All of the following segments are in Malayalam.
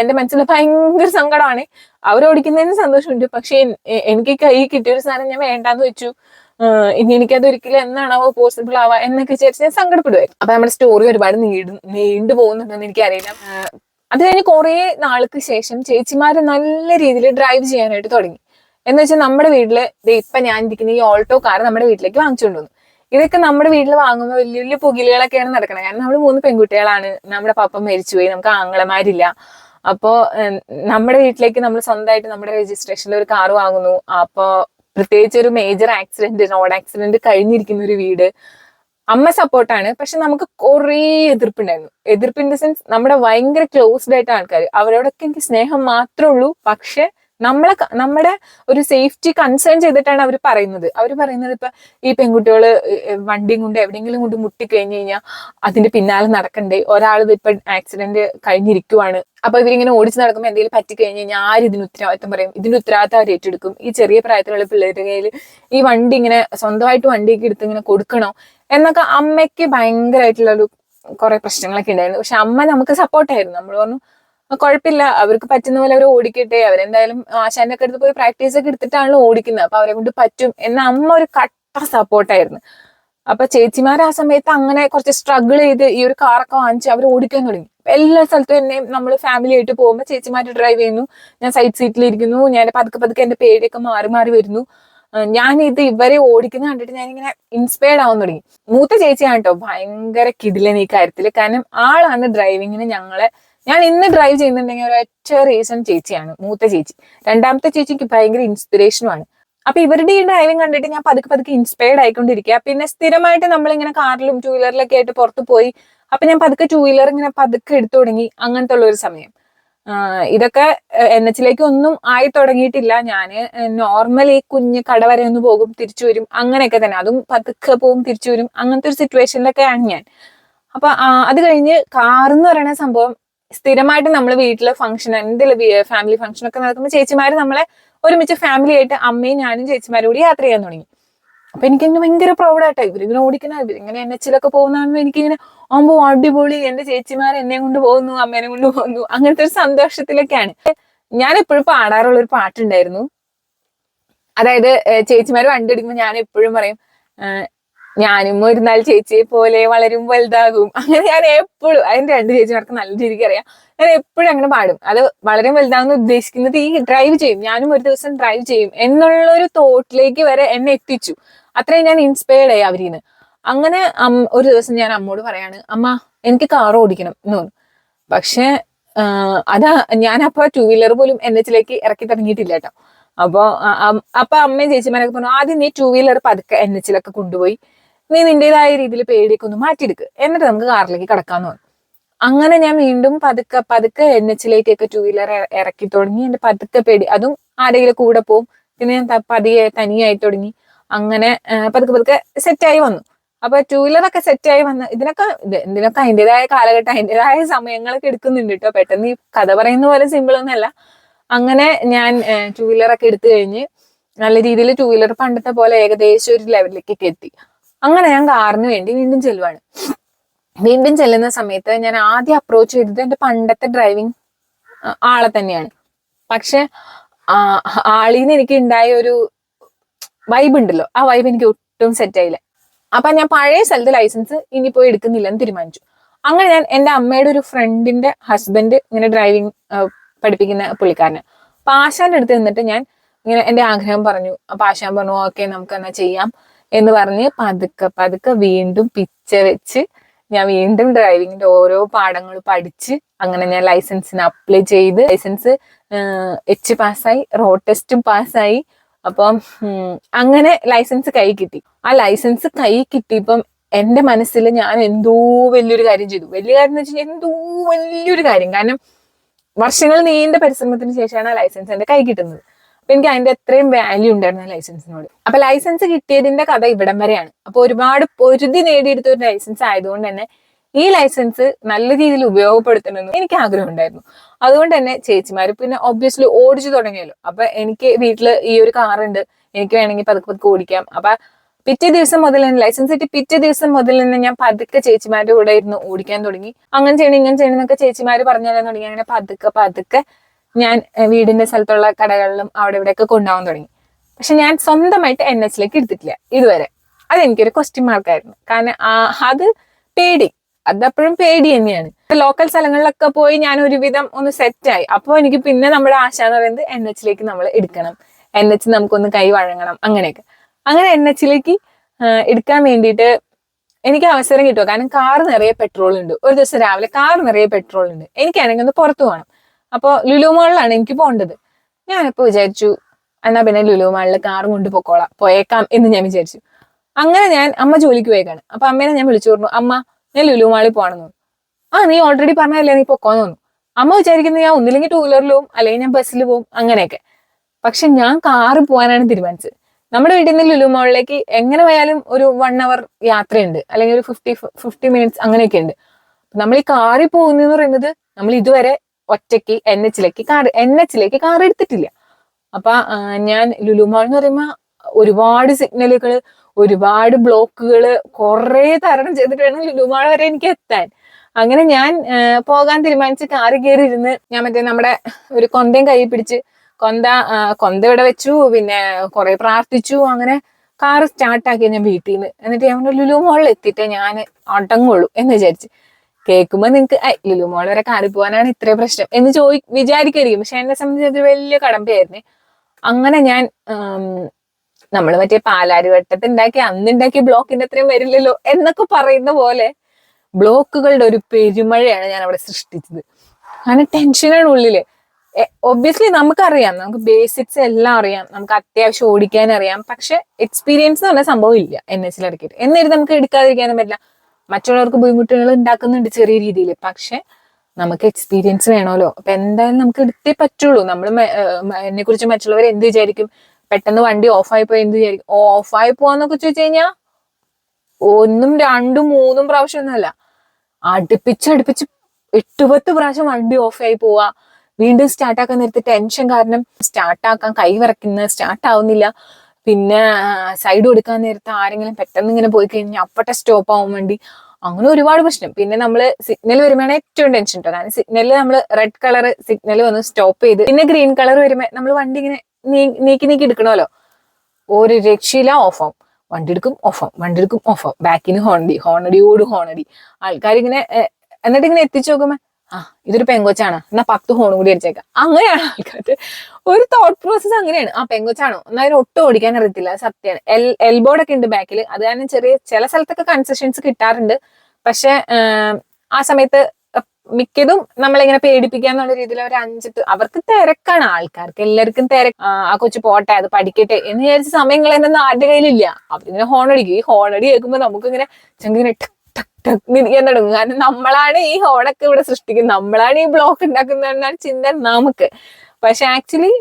എന്റെ മനസ്സിൽ ഭയങ്കര സങ്കടമാണ്. അവർ ഓടിക്കുന്നതിന് സന്തോഷമുണ്ട്. പക്ഷെ എനിക്ക് കൈ കിട്ടിയൊരു സാധനം ഞാൻ വേണ്ടാന്ന് വെച്ചു. ഇനി എനിക്കത് ഒരിക്കലും എന്നാണാവോ പോസിബിൾ ആവാ എന്നൊക്കെ വിചാരിച്ച് ഞാൻ സങ്കടപ്പെടുമായിരുന്നു അപ്പൊ നമ്മുടെ സ്റ്റോറി ഒരുപാട് നീണ്ടു നീണ്ടു പോകുന്നുണ്ടെന്ന് എനിക്കറിയില്ല. അത് കഴിഞ്ഞ് കുറെ നാൾക്ക് ശേഷം ചേച്ചിമാരെ നല്ല രീതിയിൽ ഡ്രൈവ് ചെയ്യാനായിട്ട് തുടങ്ങി. എന്ന് വെച്ചാൽ നമ്മുടെ വീട്ടിൽ ഇപ്പൊ ഞാൻ ഇരിക്കുന്ന ഈ ഓൾട്ടോ കാർ നമ്മുടെ വീട്ടിലേക്ക് വാങ്ങിച്ചുകൊണ്ട് വന്നു. ഇതൊക്കെ നമ്മുടെ വീട്ടിൽ വാങ്ങുന്ന വലിയ വലിയ പുകിലുകളൊക്കെയാണ് നടക്കുന്നത് കാരണം നമ്മൾ മൂന്ന് പെൺകുട്ടികളാണ്. നമ്മുടെ പപ്പ മരിച്ചുപോയി. നമുക്ക് ആങ്ങളമാരില്ല. അപ്പോ നമ്മുടെ വീട്ടിലേക്ക് നമ്മൾ സ്വന്തമായിട്ട് നമ്മുടെ രജിസ്ട്രേഷനിൽ ഒരു കാർ വാങ്ങുന്നു. അപ്പോ പ്രത്യേകിച്ച് ഒരു മേജർ ആക്സിഡന്റ് റോഡ് ആക്സിഡന്റ് കഴിഞ്ഞിരിക്കുന്ന ഒരു വീട്. അമ്മ സപ്പോർട്ടാണ് പക്ഷെ നമുക്ക് കുറേ എതിർപ്പുണ്ടായിരുന്നു. എതിർപ്പ് ഇൻ ദ സെൻസ് നമ്മുടെ ഭയങ്കര ക്ലോസ്ഡ് ആയിട്ട് ആൾക്കാർ അവരോടൊക്കെ എനിക്ക് സ്നേഹം മാത്രമേ ഉള്ളൂ. പക്ഷെ നമ്മളെ നമ്മുടെ ഒരു സേഫ്റ്റി കൺസേൺ ചെയ്തിട്ടാണ് അവർ പറയുന്നത്. അവർ പറയുന്നത് ഇപ്പൊ ഈ പെൺകുട്ടികൾ വണ്ടിയും കൊണ്ട് എവിടെയെങ്കിലും കൊണ്ട് മുട്ടിക്കഴിഞ്ഞു കഴിഞ്ഞാൽ അതിന്റെ പിന്നാലെ നടക്കണ്ടേ? ഒരാൾ ഇപ്പൊ ആക്സിഡന്റ് കഴിഞ്ഞിരിക്കുവാണ്. അപ്പൊ ഇവരിങ്ങനെ ഓടിച്ച് നടക്കുമ്പോൾ എന്തെങ്കിലും പറ്റിക്കഴിഞ്ഞ് കഴിഞ്ഞാൽ ആര് ഇതിന് ഉത്തരവാദിത്തം പറയും? ഇതിന്റെ ഉത്തരവാദിത്തം അവർ ഏറ്റെടുക്കും. ഈ ചെറിയ പ്രായത്തിലുള്ള പിള്ളേരുടെ കയ്യിൽ ഈ വണ്ടി ഇങ്ങനെ സ്വന്തമായിട്ട് വണ്ടിയൊക്കെ എടുത്ത് ഇങ്ങനെ കൊടുക്കണോ? എന്നൊക്കെ അമ്മയ്ക്ക് ഭയങ്കരമായിട്ടുള്ള ഒരു കുറെ പ്രശ്നങ്ങളൊക്കെ ഉണ്ടായിരുന്നു. പക്ഷെ അമ്മ നമുക്ക് സപ്പോർട്ടായിരുന്നു നമ്മൾ പറഞ്ഞു "ആ, കുഴപ്പമില്ല. അവർക്ക് പറ്റുന്ന പോലെ അവർ ഓടിക്കട്ടെ. അവരെന്തായാലും ആശാന്റെ ഒക്കെ അടുത്ത് പോയി പ്രാക്ടീസ് ഒക്കെ എടുത്തിട്ടാണല്ലോ ഓടിക്കുന്നത്. അപ്പൊ അവരെ കൊണ്ട് പറ്റും എന്ന അമ്മ ഒരു കട്ട സപ്പോർട്ടായിരുന്നു അപ്പൊ ചേച്ചിമാർ ആ സമയത്ത് അങ്ങനെ കുറച്ച് സ്ട്രഗിൾ ചെയ്ത് ഈ ഒരു കാറൊക്കെ വാങ്ങിച്ച് അവർ ഓടിക്കാൻ തുടങ്ങി. എല്ലാ സ്ഥലത്തും എന്നെ നമ്മൾ ഫാമിലി ആയിട്ട് പോകുമ്പോൾ ചേച്ചിമാർ ഡ്രൈവ് ചെയ്യുന്നു. ഞാൻ സൈഡ് സീറ്റിൽ ഇരിക്കുന്നു. ഞാൻ പതുക്കെ പതുക്കെ എന്റെ പേടിയൊക്കെ മാറി മാറി വരുന്നു. ഞാൻ ഇത് ഇവരെ ഓടിക്കുന്ന കണ്ടിട്ട് ഞാൻ ഇങ്ങനെ ഇൻസ്പയർഡ് ആവാൻ തുടങ്ങി. മൂത്ത ചേച്ചിയാണ് കേട്ടോ ഭയങ്കര കിടിലൻ ഈ കാര്യത്തിൽ കാരണം ആളാണ് ഡ്രൈവിങ്ങിന് ഞങ്ങളെ ഞാൻ ഇന്ന് ഡ്രൈവ് ചെയ്യുന്നുണ്ടെങ്കിൽ ഒരൊറ്റ റീസൺ ചേച്ചിയാണ് മൂത്ത ചേച്ചി. രണ്ടാമത്തെ ചേച്ചിക്ക് ഭയങ്കര ഇൻസ്പിറേഷനുമാണ് അപ്പൊ ഇവരുടെ ഈ ഡ്രൈവിംഗ് കണ്ടിട്ട് ഞാൻ പതുക്കെ പതുക്കെ ഇൻസ്പയർഡ് ആയിക്കൊണ്ടിരിക്കുക പിന്നെ സ്ഥിരമായിട്ട് നമ്മളിങ്ങനെ കാറിലും ടൂ വീലറിലൊക്കെ ആയിട്ട് പുറത്ത് പോയി അപ്പൊ ഞാൻ പതുക്കെ ടൂ വീലർ ഇങ്ങനെ പതുക്കെ എടുത്തു തുടങ്ങി അങ്ങനത്തെ ഉള്ള ഒരു സമയം. ഇതൊക്കെ എൻ എച്ചിലേക്ക് ഒന്നും ആയി തുടങ്ങിയിട്ടില്ല. ഞാൻ നോർമൽ ഈ കുഞ്ഞ് കട വരെ ഒന്ന് പോകും തിരിച്ചു വരും അങ്ങനെയൊക്കെ തന്നെ. അതും പതുക്കെ പോകും തിരിച്ചു വരും അങ്ങനത്തെ ഒരു സിറ്റുവേഷനിലൊക്കെയാണ് ഞാൻ. അപ്പൊ അത് കഴിഞ്ഞ് കാർ എന്ന് പറയുന്ന സംഭവം സ്ഥിരമായിട്ട് നമ്മൾ വീട്ടിലെ ഫംഗ്ഷൻ എന്തെങ്കിലും ഫാമിലി ഫംഗ്ഷൻ ഒക്കെ നടക്കുമ്പോൾ ചേച്ചിമാര് നമ്മളെ ഒരുമിച്ച് ഫാമിലി ആയിട്ട് അമ്മയും ഞാനും ചേച്ചിമാരും കൂടി യാത്ര ചെയ്യാൻ തുടങ്ങി. അപ്പൊ എനിക്കിങ്ങനെ ഭയങ്കര ഇങ്ങനെ ഇവരിങ്ങനെ ഓടിക്കുന്ന ഇവരിങ്ങനെ എൻ എച്ചിലൊക്കെ പോകുന്നതാകുമ്പോൾ എനിക്കിങ്ങനെ ആകുമ്പോൾ അടിപൊളി എന്റെ ചേച്ചിമാർ എന്നെ കൊണ്ട് പോകുന്നു അമ്മേനെ കൊണ്ട് പോകുന്നു. അങ്ങനത്തെ ഒരു സന്തോഷത്തിലൊക്കെയാണ്. ഞാൻ എപ്പോഴും പാടാറുള്ള ഒരു പാട്ടുണ്ടായിരുന്നു. അതായത് ചേച്ചിമാർ വണ്ടി എടുക്കുമ്പോൾ ഞാൻ എപ്പോഴും പറയും ഞാനും ഒരു നാൾ ചേച്ചിയെ പോലെ വളരും വലുതാകും. അങ്ങനെ ഞാൻ എപ്പോഴും അതിന്റെ രണ്ട് ചേച്ചിമാർക്ക് നല്ല രീതിക്ക് അറിയാം. ഞാൻ എപ്പോഴും അങ്ങനെ പാടും. അത് വളരെ വലുതാകുന്ന ഉദ്ദേശിക്കുന്നത് ഈ ഡ്രൈവ് ചെയ്യും. ഞാനും ഒരു ദിവസം ഡ്രൈവ് ചെയ്യും. എന്നുള്ള ഒരു തോട്ടിലേക്ക് വരെ എന്നെ എത്തിച്ചു. അത്രയും ഞാൻ ഇൻസ്പയർഡ് ആയി അവരിൽ നിന്ന് അങ്ങനെ ഒരു ദിവസം ഞാൻ അമ്മോട് പറയാണ് അമ്മ എനിക്ക് കാർ ഓടിക്കണം എന്ന് പറഞ്ഞു. പക്ഷെ അതാ ഞാനപ്പോ ടൂ വീലർ പോലും എൻ എച്ചിലേക്ക് ഇറക്കി തുടങ്ങിയിട്ടില്ല കേട്ടോ. അപ്പൊ അപ്പൊ അമ്മയും ചേച്ചിമാരൊക്കെ പറഞ്ഞു ആദ്യം നീ ടൂ വീലർ പതുക്കെ എൻ എച്ചിലൊക്കെ കൊണ്ടുപോയി. നീ നിന്റേതായ രീതിയിൽ പേടിയൊക്കെ ഒന്ന് മാറ്റിയെടുക്കുക എന്നിട്ട് നമുക്ക് കാറിലേക്ക് കിടക്കാന്ന് പറഞ്ഞു. അങ്ങനെ ഞാൻ വീണ്ടും പതുക്കെ പതുക്കെ എൻ എച്ചിലേക്കൊക്കെ ടൂ വീലർ ഇറക്കി തുടങ്ങി. എന്റെ പതുക്കെ പേടി. അതും ആരെങ്കിലും കൂടെ പോവും. പിന്നെ ഞാൻ പതിയെ തനിയായി തുടങ്ങി. അങ്ങനെ പതുക്കെ പതുക്കെ സെറ്റായി വന്നു. അപ്പൊ ടൂ വീലറൊക്കെ സെറ്റായി വന്ന് ഇതിനൊക്കെ ഇത് ഇതിനൊക്കെ അതിന്റെതായ കാലഘട്ടം അതിന്റെതായ സമയങ്ങളൊക്കെ എടുക്കുന്നുണ്ട് കേട്ടോ. പെട്ടെന്ന് ഈ കഥ പറയുന്ന പോലെ സിമ്പിൾ ഒന്നല്ല അങ്ങനെ ഞാൻ ടൂ വീലറൊക്കെ എടുത്തു കഴിഞ്ഞ് നല്ല രീതിയിൽ ടൂ വീലർ പണ്ടത്തെ പോലെ ഏകദേശം ഒരു ലെവലിലേക്കൊക്കെ എത്തി. അങ്ങനെ ഞാൻ കാറിന് വേണ്ടി വീണ്ടും ചെല്ലുവാണ്. വീണ്ടും ചെല്ലുന്ന സമയത്ത് ഞാൻ ആദ്യം അപ്രോച്ച് ചെയ്തത് എന്റെ പണ്ടത്തെ ഡ്രൈവിംഗ് ആളെ തന്നെയാണ്. പക്ഷെ ആളിൽ നിന്ന് എനിക്ക് ഉണ്ടായ ഒരു വൈബ് ഉണ്ടല്ലോ. ആ വൈബ് എനിക്ക് ഒട്ടും സെറ്റ് ആയില്ല. അപ്പൊ ഞാൻ പഴയ സ്ഥലത്ത് ലൈസൻസ് ഇനി പോയി എടുക്കുന്നില്ലെന്ന് തീരുമാനിച്ചു. അങ്ങനെ ഞാൻ എന്റെ അമ്മയുടെ ഒരു ഫ്രണ്ടിന്റെ ഹസ്ബൻഡ് ഇങ്ങനെ ഡ്രൈവിംഗ് പഠിപ്പിക്കുന്ന പുള്ളിക്കാരന്. ആശാന്റെ അടുത്ത് നിന്നിട്ട് ഞാൻ ഇങ്ങനെ എന്റെ ആഗ്രഹം പറഞ്ഞു. ആശാൻ പറഞ്ഞു ഓക്കെ നമുക്ക് എന്നാ ചെയ്യാം. എന്ന് പറഞ്ഞ് പതുക്കെ പതുക്കെ വീണ്ടും പിച്ച വെച്ച് ഞാൻ വീണ്ടും ഡ്രൈവിങ്ങിന്റെ ഓരോ പാഠങ്ങൾ പഠിച്ച് അങ്ങനെ ഞാൻ ലൈസൻസിന് അപ്ലൈ ചെയ്ത് ലൈസൻസ് എച്ച് പാസ്സായി റോഡ് ടെസ്റ്റും പാസ്സായി അപ്പം അങ്ങനെ ലൈസൻസ് കൈ കിട്ടി. ആ ലൈസൻസ് കൈ കിട്ടിയപ്പം എന്റെ മനസ്സിൽ ഞാൻ എന്തോ വലിയൊരു കാര്യം ചെയ്തു. വലിയ കാര്യം എന്ന് വെച്ച് കഴിഞ്ഞാൽ എന്തോ വലിയൊരു കാര്യം. കാരണം വർഷങ്ങൾ നീണ്ട പരിശ്രമത്തിന് ശേഷമാണ് ആ ലൈസൻസ് എന്റെ കൈ കിട്ടുന്നത്. അപ്പൊ എനിക്ക് അതിന്റെ അത്രയും വാല്യൂ ഉണ്ടായിരുന്നു ലൈസൻസിനോട് അപ്പൊ ലൈസൻസ് കിട്ടിയതിന്റെ കഥ ഇവിടം വരെയാണ്. അപ്പൊ ഒരുപാട് പൊരുതി നേടിയെടുത്ത ഒരു ലൈസൻസ് ആയതുകൊണ്ട് തന്നെ ഈ ലൈസൻസ് നല്ല രീതിയിൽ ഉപയോഗപ്പെടുത്തണമെന്ന് എനിക്ക് ആഗ്രഹം ഉണ്ടായിരുന്നു. അതുകൊണ്ട് തന്നെ ചേച്ചിമാർ പിന്നെ ഒബ്വിയസ്ലി ഓടിച്ചു തുടങ്ങിയല്ലോ. അപ്പൊ എനിക്ക് വീട്ടിൽ ഈ ഒരു കാറുണ്ട് എനിക്ക് വേണമെങ്കിൽ പതുക്കെ പതുക്കെ ഓടിക്കാം. അപ്പൊ പിറ്റേ ദിവസം മുതൽ തന്നെ ലൈസൻസ് കിട്ടി പിറ്റേ ദിവസം മുതൽ തന്നെ ഞാൻ പതുക്കെ ചേച്ചിമാരുടെ കൂടെ ഇരുന്ന് ഓടിക്കാൻ തുടങ്ങി. അങ്ങനെ ചെയ്യണം ഇങ്ങനെ ചെയ്യണം എന്നൊക്കെ ചേച്ചിമാര് പറഞ്ഞു തരാൻ തുടങ്ങി. അങ്ങനെ പതുക്കെ പതുക്കെ ഞാൻ വീടിന്റെ സ്ഥലത്തുള്ള കടകളിലും അവിടെ ഇവിടെയൊക്കെ കൊണ്ടുപോകാൻ തുടങ്ങി. പക്ഷെ ഞാൻ സ്വന്തമായിട്ട് എൻ എച്ചിലേക്ക് എടുത്തിട്ടില്ല ഇതുവരെ. അതെനിക്കൊരു ക്വസ്റ്റ്യൻ മാർക്കായിരുന്നു കാരണം ആ, അത് പേടി. അതപ്പോഴും പേടി തന്നെയാണ്. ലോക്കൽ സ്ഥലങ്ങളിലൊക്കെ പോയി ഞാൻ ഒരുവിധം ഒന്ന് സെറ്റായി അപ്പോൾ എനിക്ക് പിന്നെ നമ്മുടെ ആശ എന്ന് പറയുന്നത് എൻ എച്ചിലേക്ക് നമ്മൾ എടുക്കണം. എൻ എച്ച് നമുക്കൊന്ന് കൈ വഴങ്ങണം അങ്ങനെയൊക്കെ. അങ്ങനെ എൻ എച്ചിലേക്ക് എടുക്കാൻ വേണ്ടിയിട്ട് എനിക്ക് അവസരം കിട്ടുമോ കാരണം കാർ നിറയെ പെട്രോൾ ഉണ്ട്. ഒരു ദിവസം രാവിലെ കാർ നിറയെ പെട്രോൾ ഉണ്ട്. എനിക്കാണെങ്കിൽ ഒന്ന് പുറത്തു പോകണം. അപ്പോൾ ലുലു മോളിലാണ് എനിക്ക് പോകേണ്ടത്. ഞാനിപ്പോൾ വിചാരിച്ചു എന്നാ പിന്നെ ലുലു മാളിൽ കാറും കൊണ്ട് പൊക്കോളാം പോയേക്കാം എന്ന് ഞാൻ വിചാരിച്ചു. അങ്ങനെ ഞാൻ അമ്മ ജോലിക്ക് പോയേക്കാണ്. അപ്പൊ അമ്മേനെ ഞാൻ വിളിച്ചു പറഞ്ഞു അമ്മ ഞാൻ ലുലു മാളിൽ പോകണമെന്ന് ആ നീ ഓൾറെഡി പറഞ്ഞതല്ലേ നീ പൊക്കോന്ന്? തോന്നു അമ്മ വിചാരിക്കുന്നത് ഞാൻ ഒന്നില്ലെങ്കിൽ ടൂ വീലറിൽ പോകും അല്ലെങ്കിൽ ഞാൻ ബസ്സിൽ പോകും അങ്ങനെയൊക്കെ. പക്ഷെ ഞാൻ കാറ് പോകാനാണ് തീരുമാനിച്ചത്. നമ്മുടെ വീട്ടിൽ നിന്ന് ലുലു മാളിലേക്ക് എങ്ങനെ പോയാലും ഒരു വൺ അവർ യാത്രയുണ്ട്. അല്ലെങ്കിൽ ഒരു ഫിഫ്റ്റി ഫിഫ്റ്റി മിനിറ്റ്സ് അങ്ങനെയൊക്കെ ഉണ്ട്. നമ്മൾ ഈ കാറിൽ പോകുന്നതെന്ന് പറയുന്നത് നമ്മൾ ഇതുവരെ ഒറ്റയ്ക്ക് എൻ എച്ചിലേക്ക് കാർ എൻ എച്ചിലേക്ക് കാർ എടുത്തിട്ടില്ല അപ്പൊ ഞാൻ ലുലു മാൾ എന്ന് പറയുമ്പോ ഒരുപാട് സിഗ്നലുകൾ ഒരുപാട് ബ്ലോക്കുകൾ കുറെ തരണം ചെയ്തിട്ട് വേണം ലുലു മാൾ വരെ എനിക്ക് എത്താൻ. അങ്ങനെ ഞാൻ പോകാൻ തീരുമാനിച്ച് കാറ് കയറി ഇരുന്ന് ഞാൻ മറ്റേ നമ്മുടെ ഒരു കൊന്തയും കൈ പിടിച്ച് കൊന്ത കൊന്ത ഇവിടെ വെച്ചു പിന്നെ കുറെ പ്രാർത്ഥിച്ചു അങ്ങനെ കാറ് സ്റ്റാർട്ടാക്കി ഞാൻ വീട്ടിൽ നിന്ന് എന്നിട്ട് ഞാൻ ലുലു മോളിൽ എത്തിയിട്ടേ ഞാൻ അടങ്ങുള്ളൂ എന്ന് വിചാരിച്ച്. കേൾക്കുമ്പോ നിങ്ങക്ക് ലുലു മോൾ വരെ കാറി പോകാനാണ് ഇത്രയും പ്രശ്നം. എന്ന് ചോദി വിചാരിക്കായിരിക്കും പക്ഷെ എന്നെ സംബന്ധിച്ച് അത് വലിയ കടമ്പയായിരുന്നു. അങ്ങനെ ഞാൻ നമ്മൾ മറ്റേ പാലാരിവട്ടത്ത് ഉണ്ടാക്കി അന്ന് ഉണ്ടാക്കിയ ബ്ലോക്കിന്റെ അത്രയും വരില്ലല്ലോ എന്നൊക്കെ പറയുന്ന പോലെ ബ്ലോക്കുകളുടെ ഒരു പെരുമഴയാണ് ഞാൻ അവിടെ സൃഷ്ടിച്ചത്. അങ്ങനെ ടെൻഷനാണ് ഉള്ളിൽ. ഒബ്വിയസ്ലി നമുക്കറിയാം. നമുക്ക് ബേസിക്സ് എല്ലാം അറിയാം. നമുക്ക് അത്യാവശ്യം ഓടിക്കാൻ അറിയാം പക്ഷെ എക്സ്പീരിയൻസ് എന്ന് പറഞ്ഞ സംഭവം ഇല്ല. എൻ എച്ചിൽ ഇറക്കിയിട്ട് എന്നിട്ട് നമുക്ക് എടുക്കാതിരിക്കാനും പറ്റില്ല. മറ്റുള്ളവർക്ക് ബുദ്ധിമുട്ടുകൾ ഉണ്ടാക്കുന്നുണ്ട് ചെറിയ രീതിയിൽ. പക്ഷെ നമുക്ക് എക്സ്പീരിയൻസ് വേണമല്ലോ. അപ്പൊ എന്തായാലും നമുക്ക് എടുത്തേ പറ്റുള്ളൂ. നമ്മൾ എന്നെ കുറിച്ച് മറ്റുള്ളവർ എന്ത് വിചാരിക്കും? പെട്ടെന്ന് വണ്ടി ഓഫായി പോയി എന്ത് വിചാരിക്കും? ഓഫായി പോവാന്നൊക്കെ ചോദിച്ചു കഴിഞ്ഞാൽ ഒന്നും രണ്ടും മൂന്നും പ്രാവശ്യം ഒന്നുമല്ല അടുപ്പിച്ച് അടുപ്പിച്ച് എട്ട് പത്ത് പ്രാവശ്യം വണ്ടി ഓഫായി പോവാ. വീണ്ടും സ്റ്റാർട്ട് ആക്കാൻ നേരത്തെ ടെൻഷൻ കാരണം സ്റ്റാർട്ട് ആക്കാൻ കൈ വിറക്കുന്ന സ്റ്റാർട്ട് ആവുന്നില്ല. പിന്നെ സൈഡ് കൊടുക്കാൻ നേരത്തെ ആരെങ്കിലും പെട്ടെന്ന് ഇങ്ങനെ പോയി കഴിഞ്ഞാൽ അപ്പട്ടെ സ്റ്റോപ്പ് ആവാൻ വേണ്ടി അങ്ങനെ ഒരുപാട് പ്രശ്നം. പിന്നെ നമ്മൾ സിഗ്നൽ വരുമ്പോൾ ഏറ്റവും ടെൻഷൻ ഉണ്ടോ കാരണം സിഗ്നലിൽ നമ്മൾ റെഡ് കളർ സിഗ്നൽ വന്ന് സ്റ്റോപ്പ് ചെയ്ത് പിന്നെ ഗ്രീൻ കളർ വരുമ്പോൾ നമ്മൾ വണ്ടി ഇങ്ങനെ നീക്കി നീക്കി എടുക്കണമല്ലോ ഒരു രക്ഷയില്ല ഓഫ് വണ്ടി എടുക്കും ഓഫ് വണ്ടി എടുക്കും ഓഫ് ബാക്കിന് ഹോണടി ഹോണടിയോട് ഹോണടി ആൾക്കാരിങ്ങനെ എന്നിട്ട് ഇങ്ങനെ എത്തിച്ചു നോക്കുമ്പോ ആ ഇതൊരു പെങ്കൊച്ചാണ്. എന്നാ പത്ത് ഹോണും കൂടി അടിച്ചേക്കാം. അങ്ങനെയാണ് ആൾക്കാർ ഒരു തോട്ട് പ്രോസസ് അങ്ങനെയാണ്. ആ പെങ്കൊച്ചാണോ? എന്നാ അതിന് ഒട്ടും ഓടിക്കാൻ അറിയത്തില്ല. സത്യമാണ് എൽ എൽബോർഡൊക്കെ ഉണ്ട് ബാക്കിൽ അത് കാരണം ചെറിയ ചില സ്ഥലത്തൊക്കെ കൺസെഷൻസ് കിട്ടാറുണ്ട്. പക്ഷെ ആ സമയത്ത് മിക്കതും നമ്മളിങ്ങനെ പേടിപ്പിക്കാന്നുള്ള രീതിയിൽ അവർ അഞ്ചിട്ട് അവർക്ക് തിരക്കാണ്. ആൾക്കാർക്ക് എല്ലാവർക്കും തിരക്ക്. ആ കൊച്ചു പോട്ടെ അത് പഠിക്കട്ടെ എന്ന് വിചാരിച്ച സമയം കളയുന്നൊന്നും ആരുടെ കയ്യിലില്ല. അവരിങ്ങനെ ഹോണടിക്കും ഈ ഹോണടി കേൾക്കുമ്പോൾ നമുക്കിങ്ങനെ ചെങ്കിങ്ങനെ ടക് തുടങ്ങും കാരണം നമ്മളാണ് ഈ ഹോണൊക്കെ ഇവിടെ സൃഷ്ടിക്കുന്നത്. നമ്മളാണ് ഈ ബ്ലോക്ക് ഉണ്ടാക്കുന്ന ചിന്ത നമുക്ക്. പക്ഷെ ആക്ച്വലി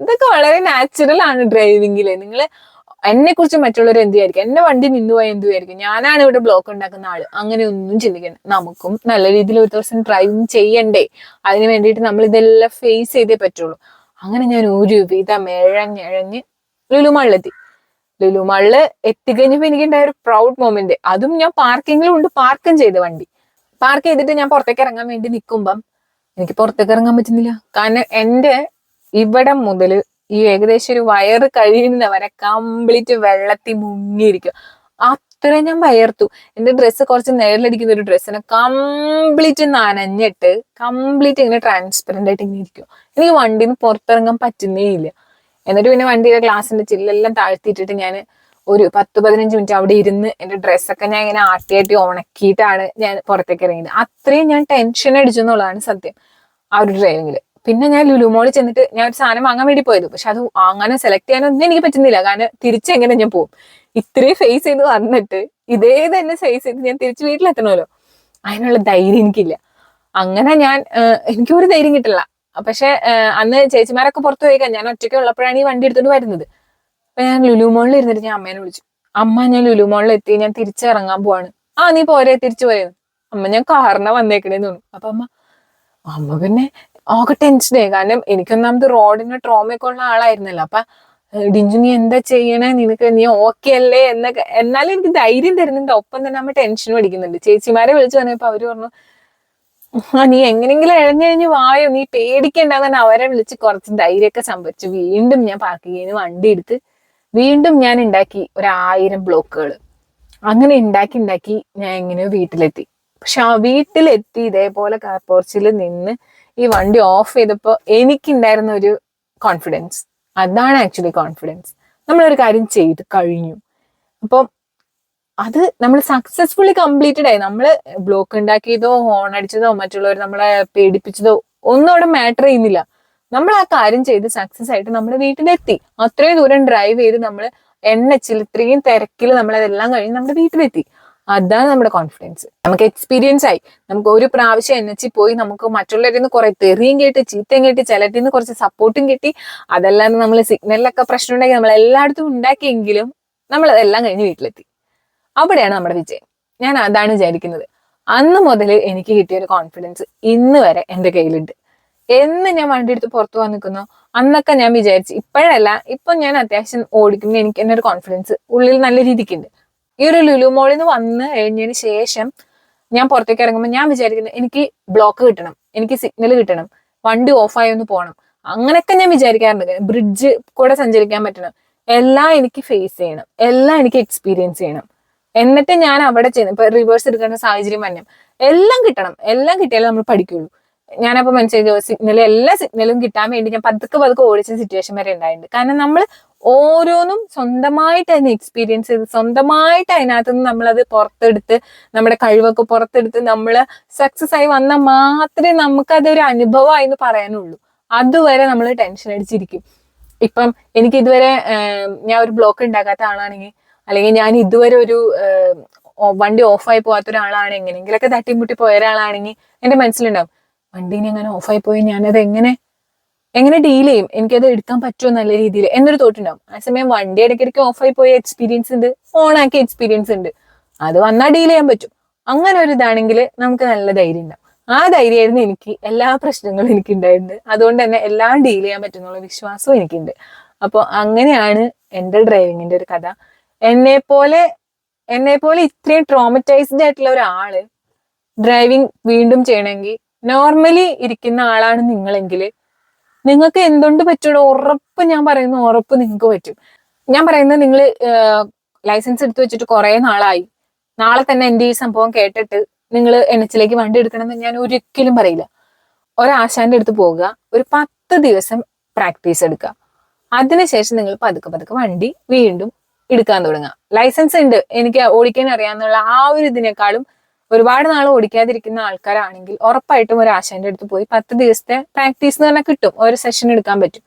ഇതൊക്കെ വളരെ നാച്ചുറൽ ആണ് ഡ്രൈവിംഗിൽ നിങ്ങൾ എന്നെ കുറിച്ച് മറ്റുള്ളവർ എന്ത് വിചാരിക്കും? എന്നെ വണ്ടി നിന്ന് പോയാൽ എന്ത് ഞാനാണ് ഇവിടെ ബ്ലോക്ക് ഉണ്ടാക്കുന്ന ആൾ. അങ്ങനെ ഒന്നും ചിന്തിക്കണം നമുക്കും നല്ല രീതിയിൽ ഒരു ദിവസം ഡ്രൈവിംഗ് ചെയ്യണ്ടേ. അതിന് വേണ്ടിയിട്ട് നമ്മൾ ഇതെല്ലാം ഫേസ് ചെയ്തേ പറ്റുള്ളൂ. അങ്ങനെ ഞാൻ ഒരു വിധം എഴഞ്ഞെഴഞ്ഞ് ലുലുമാളിലെത്തി ലുലുമാളിൽ എത്തിക്കഴിഞ്ഞപ്പോ എനിക്ക് ഉണ്ടായ ഒരു പ്രൗഡ് മൊമെന്റ് അതും ഞാൻ പാർക്കിങ്ങിലും ഉണ്ട് പാർക്കും ചെയ്ത് വണ്ടി. പാർക്ക് ചെയ്തിട്ട് ഞാൻ പുറത്തേക്ക് ഇറങ്ങാൻ വേണ്ടി നിൽക്കുമ്പം എനിക്ക് പുറത്തേക്ക് ഇറങ്ങാൻ പറ്റുന്നില്ല. കാരണം എന്റെ ഇവിടെ മുതൽ ഈ ഏകദേശം ഒരു വയറ് കഴിയുന്നവരെ കംപ്ലീറ്റ് വെള്ളത്തിൽ മുങ്ങിയിരിക്കും അത്ര ഞാൻ വയർത്തു. എന്റെ ഡ്രസ്സ് കുറച്ച് നേരിലടിക്കുന്ന ഒരു ഡ്രസ്സിനെ കംപ്ലീറ്റ് നനഞ്ഞിട്ട് കംപ്ലീറ്റ് ഇങ്ങനെ ട്രാൻസ്പെറന്റ് ആയിട്ട് ഇങ്ങനെ ഇരിക്കും എനിക്ക് വണ്ടിന്ന് പുറത്തിറങ്ങാൻ പറ്റുന്നേ ഇല്ല. എന്നിട്ട് പിന്നെ വണ്ടിയുടെ ഗ്ലാസിന്റെ ചില്ലെല്ലാം താഴ്ത്തിയിട്ടിട്ട് ഞാൻ ഒരു പത്ത് പതിനഞ്ച് മിനിറ്റ് അവിടെ ഇരുന്ന് എന്റെ ഡ്രസ്സൊക്കെ ഞാൻ ഇങ്ങനെ ആട്ടിയാട്ടി ഉണക്കിയിട്ടാണ് ഞാൻ പുറത്തേക്ക് ഇറങ്ങിയത്. അത്രയും ഞാൻ ടെൻഷൻ അടിച്ചു എന്നുള്ളതാണ് സത്യം ആ ഒരു ഡ്രൈവിംഗിൽ പിന്നെ ഞാൻ ലുലുമോളിൽ ചെന്നിട്ട് ഞാൻ ഒരു സാധനം വാങ്ങാൻ വേണ്ടി പോയത്. പക്ഷെ അത് അങ്ങനെ സെലക്ട് ചെയ്യാനൊന്നും എനിക്ക് പറ്റുന്നില്ല. കാരണം തിരിച്ചെങ്ങനെ ഞാൻ പോകും ഇത്രയും ഫേസ് ചെയ്ത് വന്നിട്ട് ഇതേ തന്നെ ഫേസ് ചെയ്ത് ഞാൻ തിരിച്ച് വീട്ടിലെത്തണമല്ലോ? അതിനുള്ള ധൈര്യം എനിക്കില്ല. അങ്ങനെ ഞാൻ എനിക്കൊരു ധൈര്യം കിട്ടില്ല. പക്ഷെ അന്ന് ചേച്ചിമാരൊക്കെ പുറത്തു പോയി ഞാൻ ഒറ്റയ്ക്ക് ഉള്ളപ്പോഴാണ് ഈ വണ്ടി എടുത്തോണ്ട് വരുന്നത്. അപ്പൊ ഞാൻ ലുലു ലുലുമോളിൽ ഇരുന്നിട്ട് ഞാൻ അമ്മേനെ വിളിച്ചു. അമ്മ ഞാൻ ലുലു ലുലുമോളിൽ എത്തി ഞാൻ തിരിച്ചിറങ്ങാൻ പോവാണ്. ആ നീ പോരെ തിരിച്ചു പോയത് അമ്മ ഞാൻ കാറിനാ വന്നേക്കണേന്ന് തോന്നുന്നു. അപ്പൊ അമ്മ അമ്മ പിന്നെ ആകെ ടെൻഷനായി കാരണം എനിക്കൊന്നാമത് റോഡിന് ട്രോമയൊക്കെ ഉള്ള ആളായിരുന്നല്ലോ. അപ്പൊ "ഏഹ് ഡിഞ്ചു നീ എന്താ ചെയ്യണേ? നിനക്ക് നീ ഓക്കെ അല്ലേ? എന്നൊക്കെ എന്നാലും എനിക്ക് ധൈര്യം തരുന്നുണ്ട്. ഒപ്പം തന്നെ അമ്മ ടെൻഷൻ പഠിക്കുന്നുണ്ട് ചേച്ചിമാരെ വിളിച്ചു പറഞ്ഞപ്പോ അവർ പറഞ്ഞു നീ എങ്ങനെയെങ്കിലും ഇഴഞ്ഞഴിഞ്ഞ് വായോ നീ പേടിക്കണ്ടെന്ന് തന്നെ അവരെ വിളിച്ച് കുറച്ച് ധൈര്യമൊക്കെ സംഭരിച്ചു. വീണ്ടും ഞാൻ പാർക്ക് ചെയ്യുന്നു വണ്ടി എടുത്ത് വീണ്ടും ഞാൻ ഉണ്ടാക്കി ഒരായിരം ബ്ലോക്കുകൾ അങ്ങനെ ഉണ്ടാക്കി ഉണ്ടാക്കി ഞാൻ എങ്ങനെയോ വീട്ടിലെത്തി. പക്ഷെ ആ വീട്ടിലെത്തി ഇതേപോലെ കാർ പോർച്ചിൽ നിന്ന് ഈ വണ്ടി ഓഫ് ചെയ്തപ്പോൾ എനിക്കുണ്ടായിരുന്ന ഒരു കോൺഫിഡൻസ് അതാണ് ആക്ച്വലി കോൺഫിഡൻസ് നമ്മളൊരു കാര്യം ചെയ്ത് കഴിഞ്ഞു. അപ്പം അത് നമ്മൾ സക്സസ്ഫുള്ളി കംപ്ലീറ്റഡ് ആയി. നമ്മൾ ബ്ലോക്ക് ഉണ്ടാക്കിയതോ ഹോൺ അടിച്ചതോ മറ്റുള്ളവർ നമ്മളെ പേടിപ്പിച്ചതോ ഒന്നും അവിടെ മാറ്റർ ചെയ്യുന്നില്ല. നമ്മൾ ആ കാര്യം ചെയ്ത് സക്സസ് ആയിട്ട് നമ്മുടെ വീട്ടിലെത്തി. അത്രയും ദൂരം ഡ്രൈവ് ചെയ്ത് നമ്മൾ എണ്ണച്ചിൽ ഇത്രയും തിരക്കിൽ നമ്മൾ അതെല്ലാം കഴിഞ്ഞ് നമ്മുടെ വീട്ടിലെത്തി. അതാണ് നമ്മുടെ കോൺഫിഡൻസ് നമുക്ക് എക്സ്പീരിയൻസ് ആയി. നമുക്ക് ഒരു പ്രാവശ്യം എൻ എച്ച് പോയി നമുക്ക് മറ്റുള്ളവരിൽ നിന്ന് കുറെ തെറിയും കേട്ട് ചീത്തയും കേട്ട് ചിലരിൽ നിന്ന് കുറച്ച് സപ്പോർട്ടും കിട്ടി. അതല്ലാതെ നമ്മൾ സിഗ്നലിലൊക്കെ പ്രശ്നം ഉണ്ടാക്കി നമ്മൾ എല്ലായിടത്തും ഉണ്ടാക്കിയെങ്കിലും നമ്മൾ അതെല്ലാം കഴിഞ്ഞ് വീട്ടിലെത്തി. അവിടെയാണ് നമ്മുടെ വിജയം. ഞാൻ അതാണ് വിചാരിക്കുന്നത്. അന്ന് മുതൽ എനിക്ക് കിട്ടിയ ഒരു കോൺഫിഡൻസ് ഇന്ന് വരെ എന്റെ കയ്യിലുണ്ട്. എന്ന് ഞാൻ വണ്ടി എടുത്ത് പുറത്തു പോകാൻ നിൽക്കുന്നോ. അന്നൊക്കെ ഞാൻ വിചാരിച്ചു ഇപ്പോഴല്ല ഇപ്പൊ ഞാൻ അത്യാവശ്യം ഓടിക്കുമ്പോൾ എനിക്ക് എന്റെ ഒരു കോൺഫിഡൻസ് ഉള്ളിൽ നല്ല രീതിക്കുണ്ട്. ഈ ഒരു ലുലു മോളിൽ നിന്ന് വന്ന് കഴിഞ്ഞതിന് ശേഷം ഞാൻ പുറത്തേക്ക് ഇറങ്ങുമ്പോൾ ഞാൻ വിചാരിക്കുന്നത് എനിക്ക് ബ്ലോക്ക് കിട്ടണം എനിക്ക് സിഗ്നൽ കിട്ടണം വണ്ടി ഓഫായി ഒന്ന് പോകണം അങ്ങനെയൊക്കെ ഞാൻ വിചാരിക്കാറുണ്ട്. ബ്രിഡ്ജ് കൂടെ സഞ്ചരിക്കാൻ പറ്റണം. എല്ലാം എനിക്ക് ഫേസ് ചെയ്യണം. എല്ലാം എനിക്ക് എക്സ്പീരിയൻസ് ചെയ്യണം. എന്നിട്ട് ഞാൻ അവിടെ ചെയ്യുന്നു ഇപ്പൊ റിവേഴ്സ് എടുക്കേണ്ട സാഹചര്യം വരണം എല്ലാം കിട്ടണം. എല്ലാം കിട്ടിയാലേ നമ്മൾ പഠിക്കുള്ളൂ. ഞാനപ്പോ മനസ്സിലാക്കി സിഗ്നൽ എല്ലാ സിഗ്നലും കിട്ടാൻ വേണ്ടി ഞാൻ പതുക്കെ പതുക്കെ ഓടിച്ച സിറ്റുവേഷൻ വരെ ഉണ്ടായിട്ടുണ്ട്. കാരണം നമ്മൾ ഓരോന്നും സ്വന്തമായിട്ട് അതിനെ എക്സ്പീരിയൻസ് ചെയ്ത് സ്വന്തമായിട്ട് അതിനകത്ത് നിന്ന് നമ്മളത് പുറത്തെടുത്ത് നമ്മുടെ കഴിവൊക്കെ പുറത്തെടുത്ത് നമ്മൾ സക്സസ് ആയി വന്നാൽ മാത്രമേ നമുക്കത് ഒരു അനുഭവമായി എന്ന് പറയാനുള്ളൂ. അതുവരെ നമ്മൾ ടെൻഷൻ അടിച്ചിരിക്കും. ഇപ്പം എനിക്ക് ഇതുവരെ ഞാൻ ഒരു ബ്ലോക്ക് ഉണ്ടാക്കാത്ത ആളാണെങ്കിൽ അല്ലെങ്കിൽ ഞാൻ ഇതുവരെ ഒരു വണ്ടി ഓഫായി പോകാത്ത ഒരാളാണ് എങ്ങനെയെങ്കിലൊക്കെ തട്ടിമുട്ടി പോയ ഒരാളാണെങ്കിൽ എന്റെ മനസ്സിലുണ്ടാവും വണ്ടിനെ അങ്ങനെ ഓഫായി പോയി? ഞാനത് എങ്ങനെ എങ്ങനെ ഡീൽ ചെയ്യും? എനിക്കത് എടുക്കാൻ പറ്റുമോ നല്ല രീതിയിൽ? എന്നൊരു തോട്ടുണ്ടാവും ആ സമയം വണ്ടി ഇടയ്ക്കിടയ്ക്ക് ഓഫായി പോയ എക്സ്പീരിയൻസ് ഉണ്ട് ഓണാക്കിയ എക്സ്പീരിയൻസ് ഉണ്ട്. അത് വന്നാൽ ഡീൽ ചെയ്യാൻ പറ്റും. അങ്ങനെ ഒരു ഇതാണെങ്കിൽ നമുക്ക് നല്ല ധൈര്യം ഉണ്ടാവും. ആ ധൈര്യമായിരുന്നു എനിക്ക് എല്ലാ പ്രശ്നങ്ങളും എനിക്ക് ഉണ്ടായിട്ടുണ്ട് അതുകൊണ്ട് തന്നെ എല്ലാം ഡീൽ ചെയ്യാൻ പറ്റുന്നുള്ള വിശ്വാസവും എനിക്കുണ്ട്. അപ്പോൾ അങ്ങനെയാണ് എന്റെ ഡ്രൈവിങ്ങിന്റെ ഒരു കഥ. എന്നെ പോലെ എന്നെ പോലെ ഇത്രയും ട്രോമറ്റൈസ്ഡ് ആയിട്ടുള്ള ഒരാൾ ഡ്രൈവിംഗ് വീണ്ടും ചെയ്യണമെങ്കിൽ നോർമലി ഇരിക്കുന്ന ആളാണ് നിങ്ങളെങ്കിൽ നിങ്ങൾക്ക് എന്തുകൊണ്ട് പറ്റുള്ളൂ ഉറപ്പ് ഞാൻ പറയുന്ന ഉറപ്പ് നിങ്ങൾക്ക് പറ്റും. ഞാൻ പറയുന്നത് നിങ്ങൾ ലൈസൻസ് എടുത്തു വെച്ചിട്ട് കുറെ നാളായി. നാളെ തന്നെ എന്റെ ഈ സംഭവം കേട്ടിട്ട് നിങ്ങൾ എണ്ണച്ചിലേക്ക് വണ്ടി എടുക്കണമെന്ന് ഞാൻ ഒരിക്കലും പറയില്ല. ഒരാശാന്റെ അടുത്ത് പോവുക ഒരു പത്ത് ദിവസം പ്രാക്ടീസ് എടുക്കുക. അതിനുശേഷം നിങ്ങൾ പതുക്കെ പതുക്കെ വണ്ടി വീണ്ടും എടുക്കാൻ തുടങ്ങാം. ലൈസൻസ് ഉണ്ട്. എനിക്ക് ഓടിക്കാൻ അറിയാന്നുള്ള ആ ഒരു ഇതിനേക്കാളും ഒരുപാട് നാൾ ഓടിക്കാതിരിക്കുന്ന ആൾക്കാരാണെങ്കിൽ ഉറപ്പായിട്ടും ഒരു ആശാന്റെ അടുത്ത് പോയി പത്ത് ദിവസത്തെ പ്രാക്ടീസ് എന്ന് പറഞ്ഞാൽ കിട്ടും. ഒരു സെഷൻ എടുക്കാൻ പറ്റും.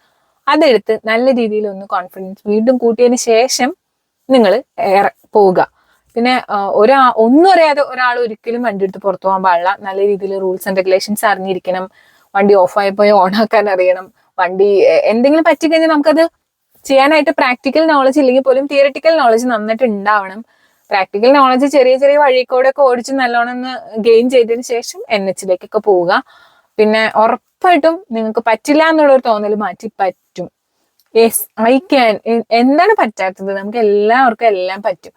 അതെടുത്ത് നല്ല രീതിയിൽ ഒന്ന് കോൺഫിഡൻസ് വീണ്ടും കൂട്ടിയതിന് ശേഷം നിങ്ങൾ പോവുക. പിന്നെ ഒരാ ഒന്നും അറിയാതെ ഒരാൾ ഒരിക്കലും വണ്ടി എടുത്ത് പുറത്തു പോകാൻ പാടില്ല. നല്ല രീതിയിൽ റൂൾസ് ആൻഡ് റെഗുലേഷൻസ് അറിഞ്ഞിരിക്കണം. വണ്ടി ഓഫായി പോയി ഓൺ ആക്കാൻ അറിയണം. വണ്ടി എന്തെങ്കിലും പറ്റിക്കഴിഞ്ഞാൽ നമുക്കത് ചെയ്യാനായിട്ട് പ്രാക്ടിക്കൽ നോളജ് ഇല്ലെങ്കിൽ പോലും തിയറിറ്റിക്കൽ നോളജ് നന്നായിട്ട് ഉണ്ടാവണം പ്രാക്ടിക്കൽ നോളജ് ചെറിയ ചെറിയ വഴി കൂടെ ഒക്കെ ഓടിച്ച് നല്ലോണം ഒന്ന് ഗെയിൻ ചെയ്തതിന് ശേഷം എൻ എച്ചിലേക്കൊക്കെ പോവുക. പിന്നെ ഉറപ്പായിട്ടും നിങ്ങൾക്ക് പറ്റില്ല എന്നുള്ള ഒരു തോന്നൽ മാറ്റി പറ്റും. യെസ് ഐ ക്യാൻ എന്താണ് പറ്റാത്തത്? നമുക്ക് എല്ലാവർക്കും എല്ലാം പറ്റും.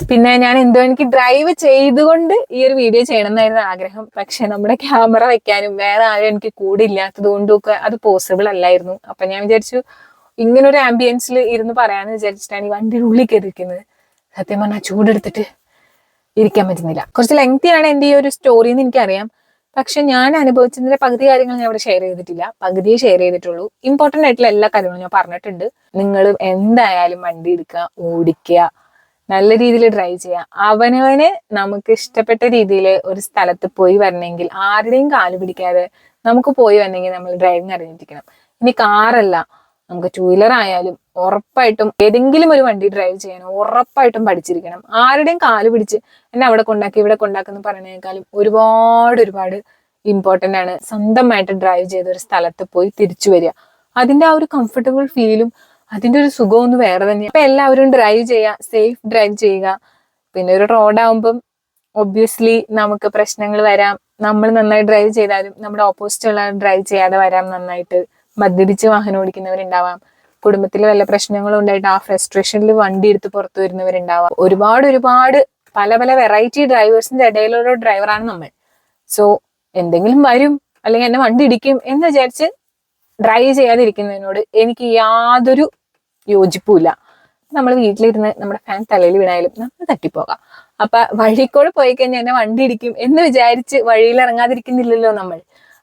പിന്നെ ഞാൻ എന്തോ എനിക്ക് ഡ്രൈവ് ചെയ്തുകൊണ്ട് ഈ ഒരു വീഡിയോ ചെയ്യണം എന്നായിരുന്നു ആഗ്രഹം. പക്ഷെ നമ്മുടെ ക്യാമറ വെക്കാനും വേറെ ആരും എനിക്ക് കൂടെ ഇല്ലാത്തത് കൊണ്ടും ഒക്കെ അത് പോസിബിൾ അല്ലായിരുന്നു. അപ്പൊ ഞാൻ വിചാരിച്ചു ഇങ്ങനെ ഒരു ആംബിയൻസിൽ ഇരുന്ന് പറയാന്ന് വിചാരിച്ചിട്ടാണ് ഈ വണ്ടിയുടെ ഉള്ളിൽ കയറിയിരിക്കുന്നത് സത്യം പറഞ്ഞാൽ ചൂടെടുത്തിട്ട് ഇരിക്കാൻ പറ്റുന്നില്ല. കുറച്ച് ലെങ്തിയാണ് എന്റെ ഈ ഒരു സ്റ്റോറി എന്ന് എനിക്കറിയാം. പക്ഷെ ഞാൻ അനുഭവിച്ചതിന്റെ പകുതി കാര്യങ്ങൾ ഞാൻ ഇവിടെ ഷെയർ ചെയ്തിട്ടില്ല. പകുതിയെ ഷെയർ ചെയ്തിട്ടുള്ളൂ. ഇമ്പോർട്ടന്റ് ആയിട്ടുള്ള എല്ലാ കാര്യങ്ങളും ഞാൻ പറഞ്ഞിട്ടുണ്ട്. നിങ്ങൾ എന്തായാലും വണ്ടി എടുക്കുക ഓടിക്കുക നല്ല രീതിയിൽ ഡ്രൈവ് ചെയ്യുക. അവനവന് നമുക്ക് ഇഷ്ടപ്പെട്ട രീതിയിൽ ഒരു സ്ഥലത്ത് പോയി വരണമെങ്കിൽ ആരുടെയും കാൽ പിടിക്കാതെ നമുക്ക് പോയി വരണമെങ്കിൽ നമ്മൾ ഡ്രൈവിംഗ് അറിഞ്ഞിരിക്കണം. ഇനി കാറല്ല നമുക്ക് ടൂ വീലർ ആയാലും ഉറപ്പായിട്ടും ഏതെങ്കിലും ഒരു വണ്ടി ഡ്രൈവ് ചെയ്യാൻ ഉറപ്പായിട്ടും പഠിച്ചിരിക്കണം. ആരുടെയും കാൽ പിടിച്ച് എന്നെ അവിടെ കൊണ്ടാക്കി ഇവിടെ കൊണ്ടാക്കുന്ന പറയുന്നതിനേക്കാളും ഒരുപാട് ഒരുപാട് ഇമ്പോർട്ടന്റ് ആണ് സ്വന്തമായിട്ട് ഡ്രൈവ് ചെയ്ത ഒരു സ്ഥലത്ത് പോയി തിരിച്ചു വരിക. അതിന്റെ ആ ഒരു കംഫർട്ടബിൾ ഫീലും അതിന്റെ ഒരു ഒന്ന് വേറെ തന്നെയാണ് അപ്പൊ എല്ലാവരും ഡ്രൈവ് ചെയ്യുക സേഫ് ഡ്രൈവ് ചെയ്യുക. പിന്നെ ഒരു റോഡാകുമ്പം ഒബ്വിയസ്ലി നമുക്ക് പ്രശ്നങ്ങൾ വരാം. നമ്മൾ നന്നായി ഡ്രൈവ് ചെയ്താലും നമ്മുടെ ഓപ്പോസിറ്റ് ഉള്ള ഡ്രൈവ് ചെയ്യാതെ വരാം നന്നായിട്ട്. മദ്യപിച്ച് വാഹനം ഓടിക്കുന്നവരുണ്ടാവാം. കുടുംബത്തിൽ വല്ല പ്രശ്നങ്ങളും ഉണ്ടായിട്ട് ആ ഫ്രസ്ട്രേഷനിൽ വണ്ടി എടുത്ത് പുറത്തു വരുന്നവരുണ്ടാവാം. ഒരുപാട് ഒരുപാട് പല പല വെറൈറ്റി ഡ്രൈവേഴ്സിന്റെ ഇടയിലുള്ള ഡ്രൈവറാണ് നമ്മൾ. സോ എന്തെങ്കിലും വരും അല്ലെങ്കിൽ എന്നെ വണ്ടി ഇടിക്കും എന്ന് വിചാരിച്ച് ഡ്രൈവ് ചെയ്യാതിരിക്കുന്നതിനോട് എനിക്ക് യാതൊരു യോജിപ്പുമില്ല. നമ്മൾ വീട്ടിലിരുന്ന് നമ്മുടെ ഫാൻ തലയിൽ വീണായാലും നമ്മൾ തട്ടിപ്പോകാം. അപ്പൊ വഴിക്കോട് പോയി കഴിഞ്ഞാൽ എന്നെ വണ്ടി ഇടിക്കും എന്ന് വിചാരിച്ച് വഴിയിൽ ഇറങ്ങാതിരിക്കുന്നില്ലല്ലോ നമ്മൾ.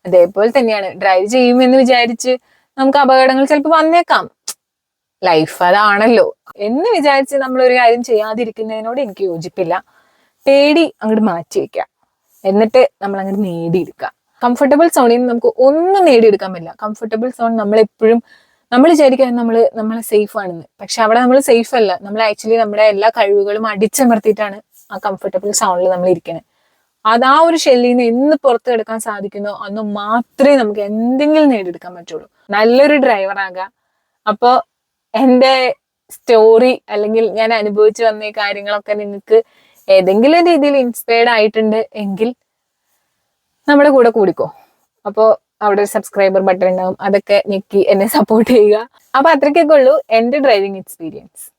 അതേപോലെ തന്നെയാണ്. ഡ്രൈവ് ചെയ്യുമെന്ന് വിചാരിച്ച് നമുക്ക് അപകടങ്ങൾ ചിലപ്പോൾ വന്നേക്കാം. ലൈഫ് അതാണല്ലോ. എന്ന് വിചാരിച്ച് നമ്മൾ ഒരു കാര്യം ചെയ്യാതിരിക്കുന്നതിനോട് എനിക്ക് യോജിപ്പില്ല. പേടി അങ്ങോട്ട് മാറ്റി വെക്കുക എന്നിട്ട് നമ്മൾ അങ്ങോട്ട് നേടിയെടുക്കുക കംഫർട്ടബിൾ സോണിൽ നിന്ന് നമുക്ക് ഒന്നും നേടിയെടുക്കാൻ പറ്റില്ല. കംഫർട്ടബിൾ സോൺ നമ്മൾ എപ്പോഴും നമ്മൾ വിചാരിക്കാൻ നമ്മൾ നമ്മളെ സേഫ് ആണെന്ന്. പക്ഷെ അവിടെ നമ്മൾ സേഫ് അല്ല. നമ്മൾ ആക്ച്വലി നമ്മുടെ എല്ലാ കഴിവുകളും അടിച്ചമർത്തിയിട്ടാണ് ആ കംഫർട്ടബിൾ സോണിൽ നമ്മൾ ഇരിക്കുന്നത് അത് ആ ഒരു ഷെല്ലിൽ നിന്ന് എന്ന് പുറത്തെടുക്കാൻ സാധിക്കുന്നോ അന്ന് മാത്രമേ നമുക്ക് എന്തെങ്കിലും നേടിയെടുക്കാൻ പറ്റുള്ളൂ. നല്ലൊരു ഡ്രൈവർ ആകാം. അപ്പോൾ എന്റെ സ്റ്റോറി അല്ലെങ്കിൽ ഞാൻ അനുഭവിച്ചു വന്ന ഈ കാര്യങ്ങളൊക്കെ നിങ്ങൾക്ക് ഏതെങ്കിലും രീതിയിൽ ഇൻസ്പയർഡ് ആയിട്ടുണ്ട് എങ്കിൽ നമ്മുടെ കൂടെ കൂടിക്കോ. അപ്പോൾ അവിടെ ഒരു സബ്സ്ക്രൈബർ ബട്ടൺ ഉണ്ടാവും. അതൊക്കെ ഞെക്കി എന്നെ സപ്പോർട്ട് ചെയ്യുക. അപ്പൊ അത്രയ്ക്കൊക്കെ ഉള്ളൂ എന്റെ ഡ്രൈവിംഗ് എക്സ്പീരിയൻസ്